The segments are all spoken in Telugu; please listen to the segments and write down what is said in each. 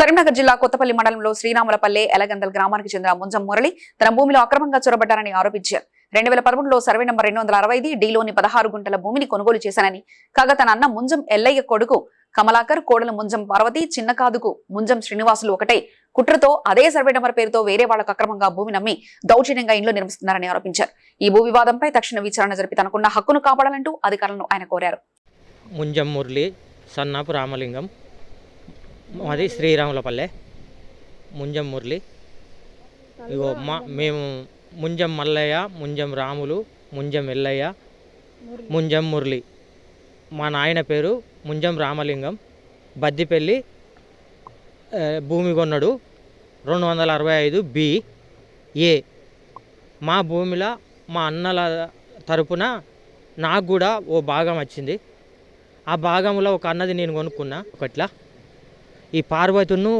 కరీంనగర్ జిల్లా కొత్తపల్లి మండలంలో శ్రీరాములపల్లె ఎలగందల్ గ్రామానికి చెందిన ముంజం మురళి తన భూమిలో అక్రమంగా చొరబడ్డారని ఆరోపించారు. రెండు వేల పదమూడులో సర్వే నంబర్ రెండు వందల అరవై డీలోని పదహారు గుంటల భూమిని కొనుగోలు చేశానని కాగా తన అన్న ముంజం ఎల్లయ్య కొడుకు కమలాకర్ కోడల ముంజం పార్వతి చిన్న కాదుకు ముంజం శ్రీనివాసులు ఒకటే. కుట్రతో అదే సర్వే నంబర్ పేరుతో వేరే వాళ్ళకు అక్రమంగా భూమి నమ్మి దౌర్జన్యంగా ఇండ్లు నిర్మిస్తున్నారని ఆరోపించారు. ఈ భూ వివాదంపై తక్షణ విచారణ జరిపి తనకున్న హక్కును కాపాడాలంటూ అధికారులను ఆయన కోరారు. ముంజం మురళి సన్నాపు రామలింగం మాది శ్రీరాములపల్లె ముంజం మురళి. ఇగో మా మేము ముంజం మల్లయ్య ముంజం రాములు ముంజం ఎల్లయ్య ముంజం మురళి. మా నాయన పేరు ముంజం రామలింగం. బద్దిపల్లి భూమి కొన్నాడు రెండు వందల అరవై ఐదు బి ఏ. మా భూమిలో మా అన్నల తరపున నాకు కూడా ఓ భాగం వచ్చింది. ఆ భాగంలో ఒక అన్నది నేను కొనుక్కున్నా ఒకట్లా. ఈ పార్వతును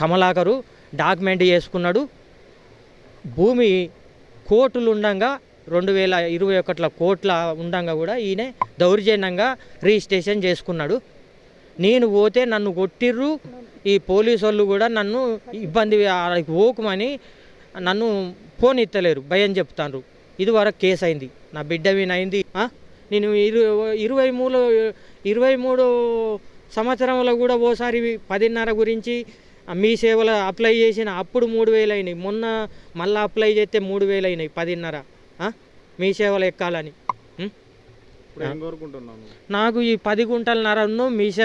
కమలాకరు డాక్యుమెంట్ చేసుకున్నాడు. భూమి కోర్టులు ఉండంగా రెండు వేల ఇరవై ఒకటిలో కోట్ల ఉండంగా కూడా ఈయన దౌర్జన్యంగా రిజిస్ట్రేషన్ చేసుకున్నాడు. నేను పోతే నన్ను కొట్టిర్రు ఈ పోలీసు వాళ్ళు కూడా నన్ను ఇబ్బంది ఆడికి నన్ను ఫోన్ ఎత్తలేరు భయం చెప్తాను ఇది వరకు కేసు అయింది. నా బిడ్డ మీద అయింది. నేను ఇరు ఇరవై మూడు ఇరవై మూడు సంవత్సరంలో కూడా ఓసారి పదిన్నర గురించి మీ సేవలో అప్లై చేసిన అప్పుడు మూడు వేలు అయినాయి మొన్న మళ్ళీ అప్లై చేస్తే మూడు వేలు అయినాయి పదిన్నర? మీ సేవలు ఎక్కాలని. నాకు ఈ పది గుంటల నరను మీ సేవ